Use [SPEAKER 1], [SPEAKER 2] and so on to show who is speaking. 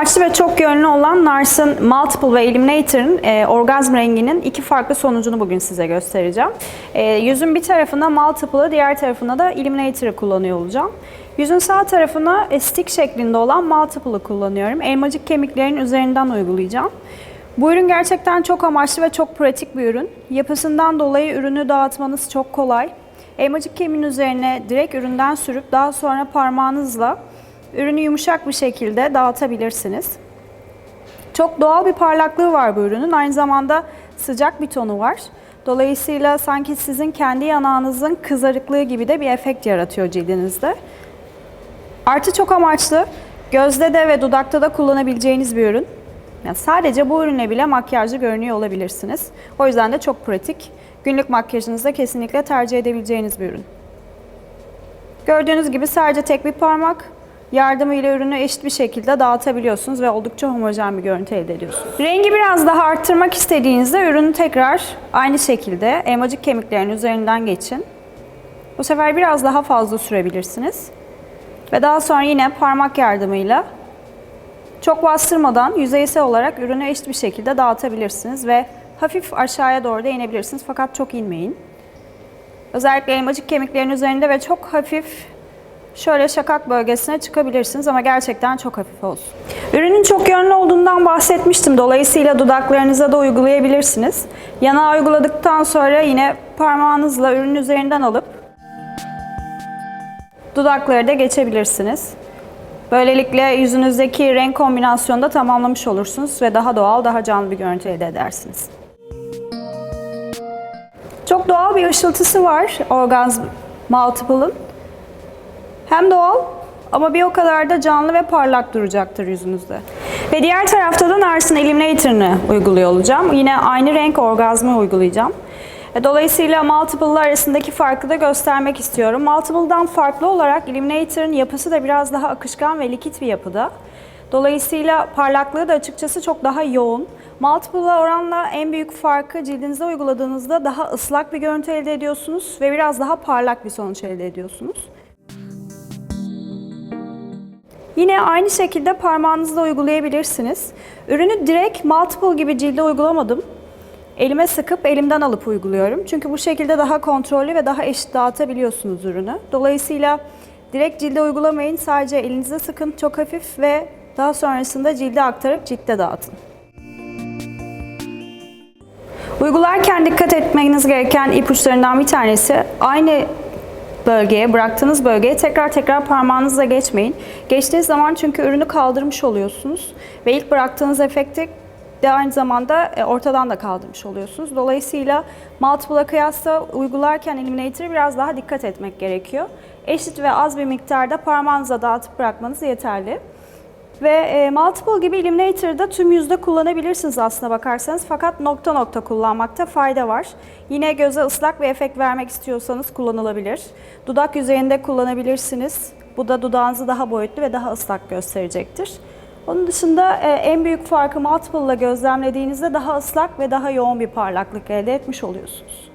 [SPEAKER 1] amaçlı ve çok yönlü olan Nars'ın Multiple ve Eliminator'ın e, orgazm renginin iki farklı sonucunu bugün size göstereceğim. E, yüzün bir tarafında Multiple'ı, diğer tarafında da Eliminator'ı kullanıyor olacağım. Yüzün sağ tarafına e, stick şeklinde olan Multiple'ı kullanıyorum. Elmacık kemiklerin üzerinden uygulayacağım. Bu ürün gerçekten çok amaçlı ve çok pratik bir ürün. Yapısından dolayı ürünü dağıtmanız çok kolay. Elmacık kemiğin üzerine direkt üründen sürüp daha sonra parmağınızla ürünü yumuşak bir şekilde dağıtabilirsiniz. Çok doğal bir parlaklığı var bu ürünün. Aynı zamanda sıcak bir tonu var. Dolayısıyla sanki sizin kendi yanağınızın kızarıklığı gibi de bir efekt yaratıyor cildinizde. Artı çok amaçlı. Gözde de ve dudakta da kullanabileceğiniz bir ürün. Yani sadece bu ürünle bile makyajlı görünüyor olabilirsiniz. O yüzden de çok pratik. Günlük makyajınızda kesinlikle tercih edebileceğiniz bir ürün. Gördüğünüz gibi sadece tek bir parmak yardımıyla ürünü eşit bir şekilde dağıtabiliyorsunuz ve oldukça homojen bir görüntü elde ediyorsunuz. Rengi biraz daha arttırmak istediğinizde ürünü tekrar aynı şekilde elmacık kemiklerin üzerinden geçin. Bu sefer biraz daha fazla sürebilirsiniz. Ve daha sonra yine parmak yardımıyla çok bastırmadan yüzeysel olarak ürünü eşit bir şekilde dağıtabilirsiniz ve hafif aşağıya doğru da inebilirsiniz fakat çok inmeyin. Özellikle elmacık kemiklerin üzerinde ve çok hafif şöyle şakak bölgesine çıkabilirsiniz ama gerçekten çok hafif olsun. Ürünün çok yönlü olduğundan bahsetmiştim. Dolayısıyla dudaklarınıza da uygulayabilirsiniz. Yanağa uyguladıktan sonra yine parmağınızla ürünün üzerinden alıp dudakları da geçebilirsiniz. Böylelikle yüzünüzdeki renk kombinasyonunu da tamamlamış olursunuz ve daha doğal, daha canlı bir görüntü elde edersiniz. Çok doğal bir ışıltısı var Orgazm Multiple'ın. Hem doğal ama bir o kadar da canlı ve parlak duracaktır yüzünüzde. Ve diğer tarafta da Nars'ın Eliminator'ını uyguluyor olacağım. Yine aynı renk orgazmı uygulayacağım. E, Dolayısıyla Multiple'lar arasındaki farkı da göstermek istiyorum. Multiple'dan farklı olarak Eliminator'ın yapısı da biraz daha akışkan ve likit bir yapıda. Dolayısıyla parlaklığı da açıkçası çok daha yoğun. Multiple'la oranla en büyük farkı cildinize uyguladığınızda daha ıslak bir görüntü elde ediyorsunuz ve biraz daha parlak bir sonuç elde ediyorsunuz. Yine aynı şekilde parmağınızla uygulayabilirsiniz. Ürünü direkt multiple gibi cilde uygulamadım. Elime sıkıp elimden alıp uyguluyorum. Çünkü bu şekilde daha kontrollü ve daha eşit dağıtabiliyorsunuz ürünü. Dolayısıyla direkt cilde uygulamayın. Sadece elinize sıkın çok hafif ve daha sonrasında cilde aktarıp ciltte dağıtın. Uygularken dikkat etmeniz gereken ipuçlarından bir tanesi aynı bölgeye, bıraktığınız bölgeye tekrar tekrar parmağınızla geçmeyin. Geçtiğiniz zaman çünkü ürünü kaldırmış oluyorsunuz ve ilk bıraktığınız efekti de aynı zamanda e, ortadan da kaldırmış oluyorsunuz. Dolayısıyla multiple'a kıyasla uygularken Eliminator'ı biraz daha dikkat etmek gerekiyor. Eşit ve az bir miktarda parmağınıza dağıtıp bırakmanız yeterli. Ve e, multiple gibi Eliminator'da tüm yüzde kullanabilirsiniz aslına bakarsanız fakat nokta nokta kullanmakta fayda var. Yine göze ıslak bir efekt vermek istiyorsanız kullanılabilir. Dudak yüzeyinde kullanabilirsiniz. Bu da dudağınızı daha boyutlu ve daha ıslak gösterecektir. Onun dışında e, en büyük farkı multiple ile gözlemlediğinizde daha ıslak ve daha yoğun bir parlaklık elde etmiş oluyorsunuz.